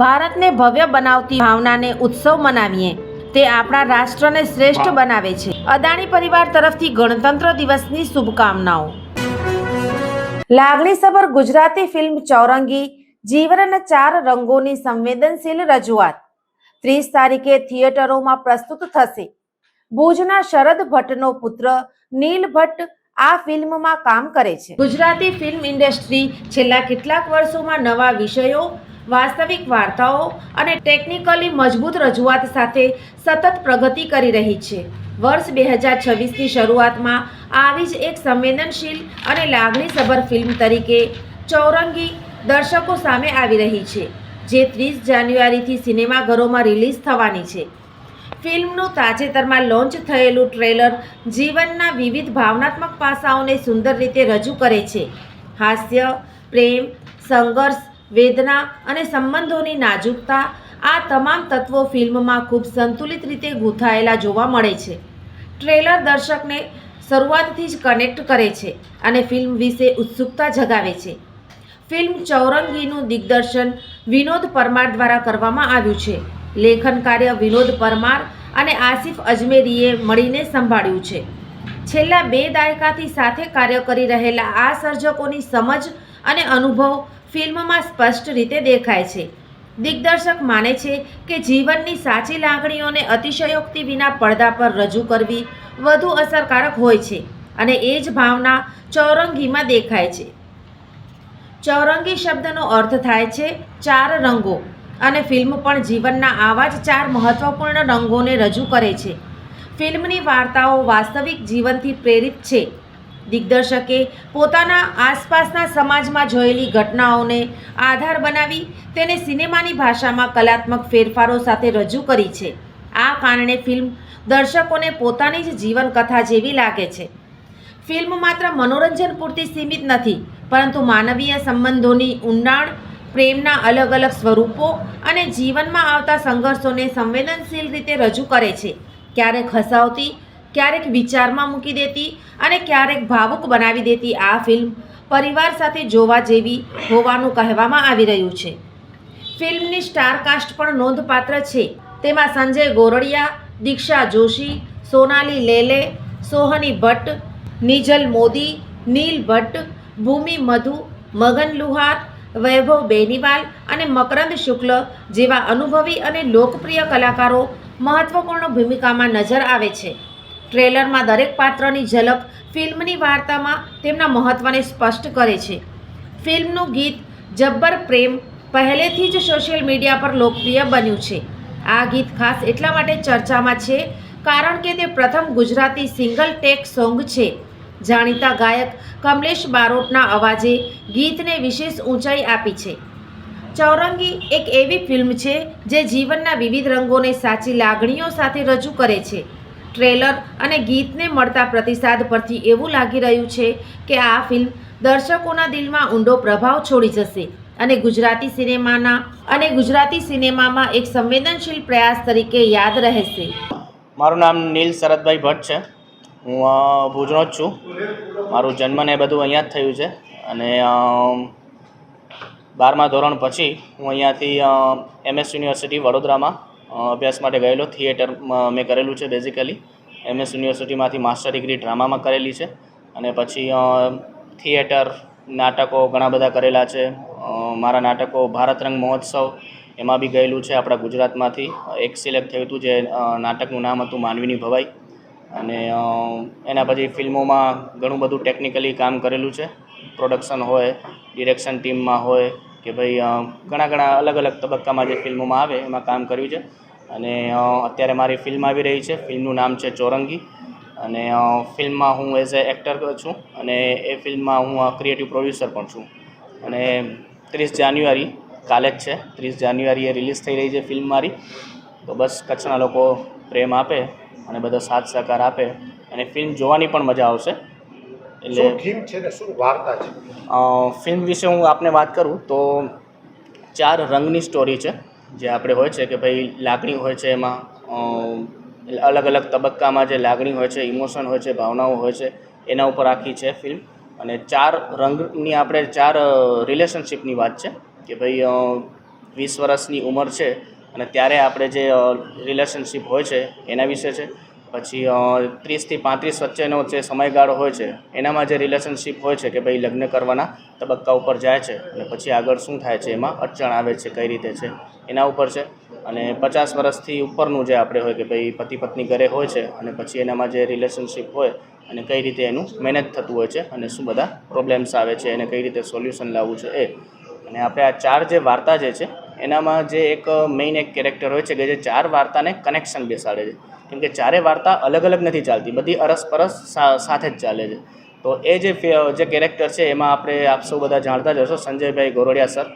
ભારતને ભવ્ય બનાવતી ભાવનાને ઉત્સવ મનાવીએ તે આપણા રાષ્ટ્રને શ્રેષ્ઠ બનાવે છે. અદાણી પરિવાર તરફથી ગણતંત્ર દિવસની શુભકામનાઓ. લાગણીસભર ગુજરાતી ફિલ્મ ચૌરંગી જીવનના ચાર રંગોની સંવેદનશીલ રજૂઆત. ત્રીસ તારીખે થિયેટરોમાં પ્રસ્તુત થશે. ભુજના શરદ ભટ્ટનો પુત્ર નીલ ભટ્ટ આ ફિલ્મમાં કામ કરે છે. ગુજરાતી ફિલ્મ ઇન્ડસ્ટ્રી છેલ્લા કેટલાક વર્ષોમાં નવા વિષયો વાસ્તવિક વાર્તાઓ અને ટેકનિકલી મજબૂત રજૂઆત સાથે સતત પ્રગતિ કરી રહી છે. વર્ષ બે હજાર છવ્વીસની શરૂઆતમાં આવી જ એક સંવેદનશીલ અને લાગણીસભર ફિલ્મ તરીકે ચૌરંગી દર્શકો સામે આવી રહી છે, જે ત્રીસ જાન્યુઆરીથી સિનેમાઘરોમાં રિલીઝ થવાની છે. ફિલ્મનું તાજેતરમાં લોન્ચ થયેલું ટ્રેલર જીવનના વિવિધ ભાવનાત્મક પાસાઓને સુંદર રીતે રજૂ કરે છે. હાસ્ય, પ્રેમ, સંઘર્ષ વેદના અને સંબંધોની નાજુકતા આ તમામ તત્વો ફિલ્મમાં ખૂબ સંતુલિત રીતે ગૂંથાયેલા જોવા મળે છે. ટ્રેલર દર્શકને શરૂઆતથી જ કનેક્ટ કરે છે અને ફિલ્મ વિશે ઉત્સુકતા જગાવે છે. ફિલ્મ ચૌરંગીનું દિગ્દર્શન વિનોદ પરમાર દ્વારા કરવામાં આવ્યું છે. લેખન કાર્ય વિનોદ પરમાર અને આસિફ અજમેરીએ મળીને સંભાળ્યું છે. છેલ્લા બે દાયકાથી સાથે કાર્ય કરી રહેલા આ સર્જકોની સમજ અને અનુભવ ફિલ્મમાં સ્પષ્ટ રીતે દેખાય છે. દિગ્દર્શક માને છે કે જીવનની સાચી લાગણીઓને અતિશયોક્તિ વિના પડદા પર રજૂ કરવી વધુ અસરકારક હોય છે અને એ જ ભાવના ચૌરંગીમાં દેખાય છે. ચૌરંગી શબ્દનો અર્થ થાય છે ચાર રંગો અને ફિલ્મ પણ જીવનના આવા જ ચાર મહત્વપૂર્ણ રંગોને રજૂ કરે છે. ફિલ્મની વાર્તાઓ વાસ્તવિક જીવનથી પ્રેરિત છે. દિગ્દર્શકે પોતાના આસપાસના સમાજમાં જોયેલી ઘટનાઓને આધાર બનાવી તેને સિનેમાની ભાષામાં કલાત્મક ફેરફારો સાથે રજૂ કરી છે. આ કારણે ફિલ્મ દર્શકોને પોતાની જ જીવનકથા જેવી લાગે છે. ફિલ્મ માત્ર મનોરંજન પૂરતી સીમિત નથી, પરંતુ માનવીય સંબંધોની ઊંડાણ, પ્રેમના અલગ અલગ સ્વરૂપો અને જીવનમાં આવતા સંઘર્ષોને સંવેદનશીલ રીતે રજૂ કરે છે. ક્યારેક હસાવતી ક્યારેક વિચારમાં મૂકી દેતી અને ક્યારેક ભાવુક બનાવી દેતી આ ફિલ્મ પરિવાર સાથે જોવા જેવી હોવાનું કહેવામાં આવી રહ્યું છે. ફિલ્મની સ્ટારકાસ્ટ પણ નોંધપાત્ર છે. તેમાં સંજય ગોરડિયા, દીક્ષા જોશી, સોનાલી લેલે, સોહની ભટ્ટ, નિજલ મોદી, નીલ ભટ્ટ, ભૂમિ મધુ, મગન લુહાર, વૈભવ બેનીવાલ અને મકરંદ શુક્લ જેવા અનુભવી અને લોકપ્રિય કલાકારો મહત્વપૂર્ણ ભૂમિકામાં નજર આવે છે. ટ્રેલરમાં દરેક પાત્રની ઝલક ફિલ્મની વાર્તામાં તેમના મહત્ત્વને સ્પષ્ટ કરે છે. ફિલ્મનું ગીત જબ્બર પ્રેમ પહેલેથી જ સોશિયલ મીડિયા પર લોકપ્રિય બન્યું છે. આ ગીત ખાસ એટલા માટે ચર્ચામાં છે કારણ કે તે પ્રથમ ગુજરાતી સિંગલ ટેક સોંગ છે. જાણીતા ગાયક કમલેશ બારોટના અવાજે ગીતને વિશેષ ઊંચાઈ આપી છે. ચૌરંગી એક એવી ફિલ્મ છે જે જીવનના વિવિધ રંગોને સાચી લાગણીઓ સાથે રજૂ કરે છે. ટ્રેલર અને ગીતને મળતા પ્રતિસાદ પરથી એવું લાગી રહ્યું છે કે આ ફિલ્મ દર્શકોના દિલમાં ઊંડો પ્રભાવ છોડી જશે અને ગુજરાતી સિનેમાના અને ગુજરાતી સિનેમામાં એક સંવેદનશીલ પ્રયાસ તરીકે યાદ રહેશે. મારું નામ નીલ શરદભાઈ ભટ્ટ છે. હું ભુજનો જ છું. મારું જન્મ ને બધું અહીંયા જ થયું છે અને બારમા ધોરણ પછી હું અહીંયાથી એમએસ યુનિવર્સિટી વડોદરામાં અભ્યાસ માટે ગયેલો થિયેટરમાં મેં કરેલું છે બેઝિકલી એમએસ યુનિવર્સિટીમાંથી માસ્ટર ડિગ્રી ડ્રામામાં કરેલી છે. અને પછી થિયેટર નાટકો ઘણા બધા કરેલા છે. મારા નાટકો ભારત રંગ મહોત્સવ એમાં બી ગયેલું છે, આપણા ગુજરાતમાંથી. એક સિલેક્ટ થયું હતું જે નાટકનું નામ હતું માનવીની ભવાઈ. અને એના પછી ફિલ્મોમાં ઘણું બધું ટેકનિકલી કામ કરેલું છે. પ્રોડક્શન હોય ડિરેક્શન ટીમમાં હોય કે ભાઈ ઘણા ઘણા અલગ અલગ તબક્કામાં જે ફિલ્મોમાં આવે, એમાં કામ કર્યું છે. અને અત્યારે મારી ફિલ્મ આવી રહી છે. ફિલ્મનું નામ છે ચોરંગી. અને ફિલ્મમાં હું એઝ એ એક્ટર છું અને એ ફિલ્મમાં હું ક્રિએટિવ પ્રોડ્યુસર પણ છું. અને ત્રીસ જાન્યુઆરી, કાલે જ છે. ત્રીસ જાન્યુઆરીએ રિલીઝ થઈ રહી છે ફિલ્મ મારી. તો બસ કચ્છના લોકો પ્રેમ આપે અને બધો સાથ સહકાર આપે. અને ફિલ્મ જોવાની પણ મજા આવશે. શું થીમ છે ને? શું વાર્તા છે? ફિલ્મ વિશે હું આપને વાત કરું તો ચાર રંગની સ્ટોરી છે. જે આપણે હોય છે કે ભાઈ લાગણી હોય છે એમાં અલગ અલગ તબક્કામાં જે લાગણી હોય છે ઇમોશન હોય છે ભાવનાઓ હોય છે એના ઉપર આખી છે ફિલ્મ અને ચાર રંગની આપણે ચાર રિલેશનશિપની વાત છે કે ભાઈ વીસ વર્ષની ઉંમર છે અને ત્યારે આપણે જે રિલેશનશિપ હોય છે એના વિશે છે. પછી ત્રીસથી પાંત્રીસ વચ્ચેનો જે સમયગાળો હોય છે, એનામાં જે રિલેશનશિપ હોય છે કે ભાઈ લગ્ન કરવાના તબક્કા ઉપર જાય છે અને પછી આગળ શું થાય છે, એમાં અડચણ આવે છે, કઈ રીતે છે, એના ઉપર છે. અને પચાસ વર્ષથી ઉપરનું જે આપણે હોય કે ભાઈ પતિ પત્ની ઘરે હોય છે અને પછી એનામાં જે રિલેશનશિપ હોય અને કઈ રીતે એનું મેનેજ થતું હોય છે અને શું બધા પ્રોબ્લેમ્સ આવે છે એને કઈ રીતે સોલ્યુશન લાવવું છે એ. અને આપણે આ ચાર જે વાર્તા જે છે, એનામાં જે એક મેઇન એક કેરેક્ટર હોય છે કે જે ચાર વાર્તાને કનેક્શન બેસાડે છે. કેમ કે ચારે વાર્તા અલગ અલગ નથી ચાલતી, બધી અરસપરસ સાથે જ ચાલે છે. તો એ જે જે કેરેક્ટર છે, એમાં આપણે આપ સૌ બધા જાણતા જ હશો, સંજયભાઈ ગોરડિયા સર,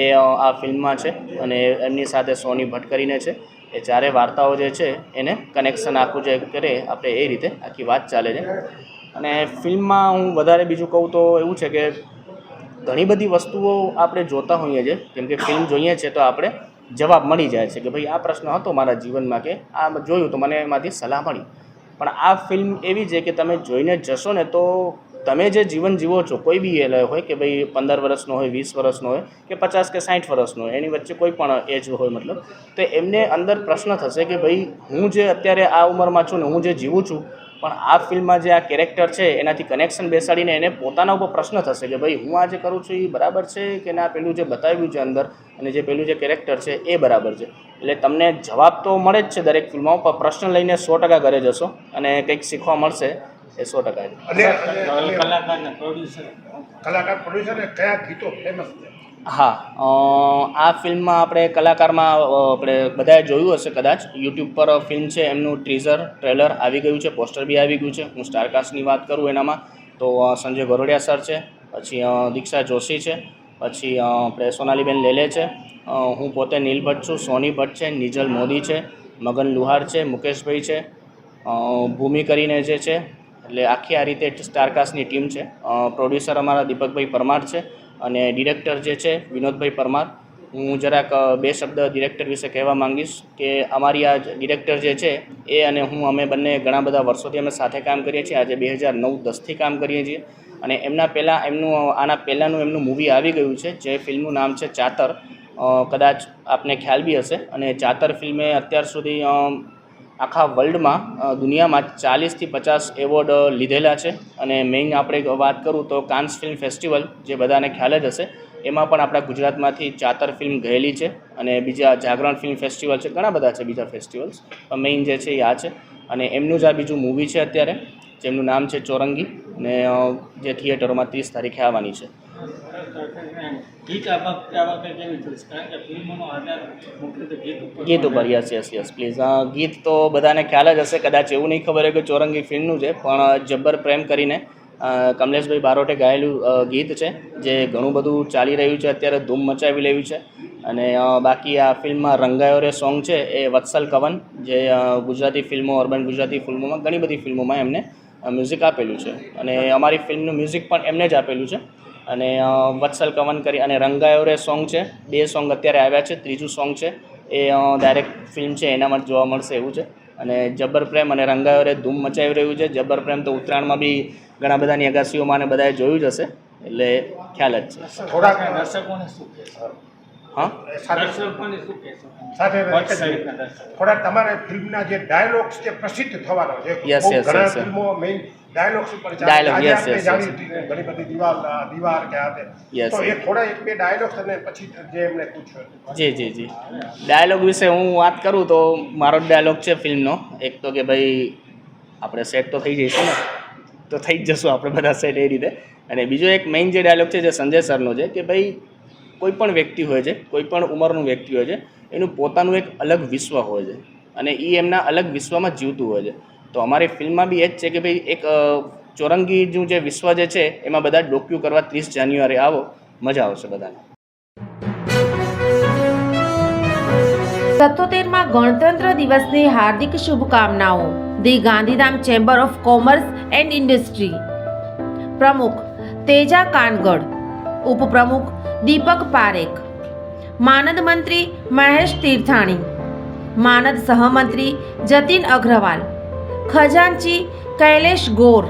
એ આ ફિલ્મમાં છે અને એમની સાથે સોની ભટ્ટ કરીને છે. એ ચારે વાર્તાઓ જે છે, એને કનેક્શન આખું જે કરે, આપણે એ રીતે આખી વાત ચાલે છે. અને ફિલ્મમાં હું વધારે બીજું કહું તો એવું છે કે ઘણી બધી વસ્તુઓ આપણે જોતા હોઈએ છીએ. કેમ કે ફિલ્મ જોઈએ છીએ તો આપણે જવાબ મળી જાય છે કે ભાઈ આ પ્રશ્ન હતો મારા જીવનમાં કે આ જોયું તો મને એમાંથી સલાહ મળી. પણ આ ફિલ્મ એવી છે કે તમે જોઈને જશો ને તો તમે જે જીવન જીવો છો, કોઈ બી એલ હોય કે ભાઈ પંદર વર્ષનો હોય, વીસ વર્ષનો હોય કે પચાસ કે સાઠ વર્ષનો હોય, એની વચ્ચે કોઈ પણ એજ હોય મતલબ, તો એમને અંદર પ્રશ્ન થશે કે ભાઈ હું જે અત્યારે આ ઉંમરમાં છું ને હું જે જીવું છું પણ આ ફિલ્મમાં જે આ કેરેક્ટર છે એનાથી કનેક્શન બેસાડીને એને પોતાના ઉપર પ્રશ્ન થશે કે ભાઈ હું આ જે કરું છું એ બરાબર છે કે ના? પેલું જે બતાવ્યું છે અંદર અને જે પેલું જે કેરેક્ટર છે એ બરાબર છે. એટલે તમને જવાબ તો મળે જ છે દરેક ફિલ્મમાં પણ પ્રશ્ન લઈને સો ટકા ઘરે જશો અને કંઈક શીખવા મળશે એ સો ટકા પ્રોડ્યુસર કલાકાર પ્રોડ્યુસર કયા ગીતો ફેમસ છે? હા આ ફિલ્મમાં આપણે કલાકારમાં આપણે બધાએ જોયું હશે કદાચ. યુટ્યુબ પર ફિલ્મ છે, એમનું ટ્રીઝર ટ્રેલર આવી ગયું છે પોસ્ટર બી આવી ગયું છે. હું સ્ટારકાસ્ટની વાત કરું એનામાં. તો સંજય ગરોડિયા સર છે, પછી દીક્ષા જોશી છે, પછી આપણે સોનાલીબેન લેલે છે હું પોતે નીલ ભટ્ટ છું, સોની ભટ્ટ છે, નિજલ મોદી છે, મગન લુહાર છે, મુકેશભાઈ છે ભૂમિ કરીને જે છે, એટલે આખી આ રીતે સ્ટારકાસ્ટની ટીમ છે. પ્રોડ્યુસર અમારા દીપકભાઈ પરમાર છે અને ડિરેક્ટર જે છે, વિનોદભાઈ પરમાર, હું જરાક બે શબ્દ ડિરેક્ટર વિશે કહેવા માંગીશ કે અમારી આ ડિરેક્ટર જે છે, એ અને હું અમે બંને ઘણા બધા વર્ષોથી અમે સાથે કામ કરીએ છીએ. આજે બે હજાર નવ દસથી કામ કરીએ છીએ. અને એમના પહેલાં, એમનું, આના પહેલાંનું એમનું મૂવી આવી ગયું છે, જે ફિલ્મનું નામ છે ચાતર. કદાચ આપને ખ્યાલ બી હશે. અને ચાતર ફિલ્મે અત્યાર સુધી આખા વર્લ્ડમાં દુનિયામાં ચાલીસથી પચાસ એવોર્ડ લીધેલા છે. અને મેઇન આપણે વાત કરું તો કાન્સ ફિલ્મ ફેસ્ટિવલ, જે બધાને ખ્યાલ જ હશે, એમાં પણ આપણા ગુજરાતમાંથી ચાતર ફિલ્મ ગયેલી છે અને બીજા જાગરણ ફિલ્મ ફેસ્ટિવલ છે, ઘણા બધા છે બીજા ફેસ્ટિવલ્સ. પણ મેઇન જે છે એ આ છે. અને એમનું જ આ બીજું મૂવી છે અત્યારે, જેમનું નામ છે ચોરંગી. અને જે થિયેટરોમાં ત્રીસ તારીખે આવવાની છે. ગીત આ વખતે આ કેવી થશે કારણ કે ફિલ્મોનો આધાર મુખ્યત્વે ગીત ઉપર યસ યસ યસ પ્લીઝ ગીત તો બધાને ખ્યાલ જ હશે કદાચ એવું નહીં ખબર હોય કે ચોરંગી ફિલ્મનું છે પણ જબ્બર પ્રેમ કરીને કમલેશભાઈ બારોટે ગાયેલું ગીત છે જે ઘણું બધું ચાલી રહ્યું છે અત્યારે ધૂમ મચાવી રહ્યું છે. અને બાકી આ ફિલ્મમાં રંગાયો રે સોંગ છે એ વત્સલ કવન જે ગુજરાતી ફિલ્મો અર્બન ગુજરાતી ફિલ્મોમાં ઘણી બધી ફિલ્મોમાં એમને મ્યુઝિક આપેલું છે. અને અમારી ફિલ્મનું મ્યુઝિક પણ એમને જ આપેલું છે. અને વત્સલ કવન કરી અને રંગાયો રે સોંગ છે. બે સોંગ અત્યારે આવ્યા છે, ત્રીજું સોંગ છે. એ ડાયરેક્ટ ફિલ્મ છે એનામાં માટે જોવા મળશે એવું છે. અને જબ્બર પ્રેમ અને રંગાયો રે ધૂમ મચાવી રહ્યું છે. જબ્બર પ્રેમ તો ઉત્તરાયણમાં બી ઘણા બધાની અગાસીઓમાં અને બધાએ જોયું જ હશે. એટલે ખ્યાલ જ છે. થોડાક દર્શકોને શું થોડાક તમારા ફિલ્મના જે ડાયલોગ્સ જે પ્રસિદ્ધ થવાનો છે ઘણા. ફિલ્મો મેઇન ડાયલોગ્સ ઉપર ચાલે. આપણે જાણી ઘણી બધી દીવાલ દીવાર કે આ તે. તો એ થોડા એક બે ડાયલોગ્સ અને પછી જે એમને પૂછ્યું જી જી જી. ડાયલોગ વિશે હું વાત કરું તો મારો ડાયલોગ છે ફિલ્મનો. એક તો કે ભાઈ આપણે સેટ તો થઈ જઈશું ને તો થઈ જ જશું આપણે બધા સેટ એ રીતે. અને બીજો એક મેઇન જે ડાયલોગ છે જે સંજય સરનો છે કે ભાઈ કોઈ પણ વ્યક્તિ હોય છે, કોઈ પણ ઉંમરનું વ્યક્તિ હોય છે, એનું પોતાનું એક અલગ વિશ્વ હોય છે અને એ એમના અલગ વિશ્વમાં જીવતું હોય છે. તો અમારી ફિલ્મમાં બી એ જ છે કે ભાઈ એક ચોરંગીનું જે વિશ્વ જે છે, એમાં બધા ડોક્યુ કરવા ત્રીસ જાન્યુઆરી આવો, મજા આવશે બધાને. સત્તોતેરમાં ગણતંત્ર દિવસની હાર્દિક શુભકામનાઓ. The Gandhidham chamber of commerce and industry. પ્રમુખ તેજા કાનગડ. ઉપપ્રમુખ દીપક પારેખ. માનદ મંત્રી મહેશ તીર્થાણી. માનદ સહમંત્રી જતીન અગ્રવાલ. ખજાનચી કૈલેશ ગોર.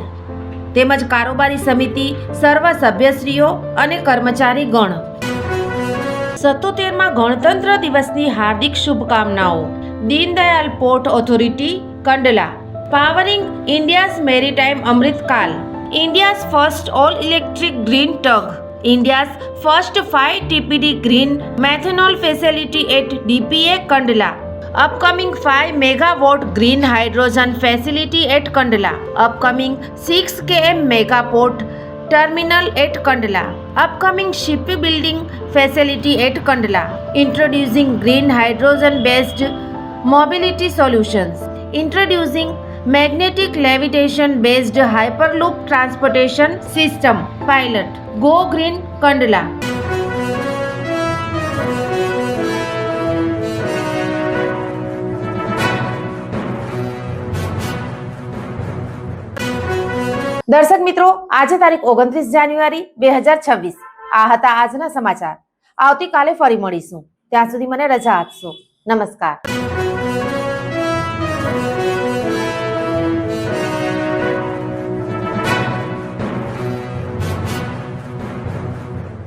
તેમજ કારોબારી સમિતિ સર્વ સભ્યશ્રીઓ અને કર્મચારી ગણ. સત્તોતેરમાં ગણતંત્ર દિવસની હાર્દિક શુભકામનાઓ. Deendayal port authority, Kandla. Powering India's maritime Amritkaal. India's first all electric green tug. India's first 5 TPD green methanol facility at DPA Kandla. Upcoming 5 megawatt green hydrogen facility at Kandla. Upcoming 6 km megaport terminal at Kandla. Upcoming shipbuilding facility at Kandla. Introducing green hydrogen based mobility solutions. Introducing magnetic levitation based hyperloop transportation system pilot go green Kandla દર્શક મિત્રો આજે તારીખ ઓગણત્રીસ જાન્યુઆરી બે હજાર છવ્વીસ આ હતા આજના સમાચાર આવતીકાલે ફરી મળીશું ત્યાં સુધી મને રજા આપશો નમસ્કાર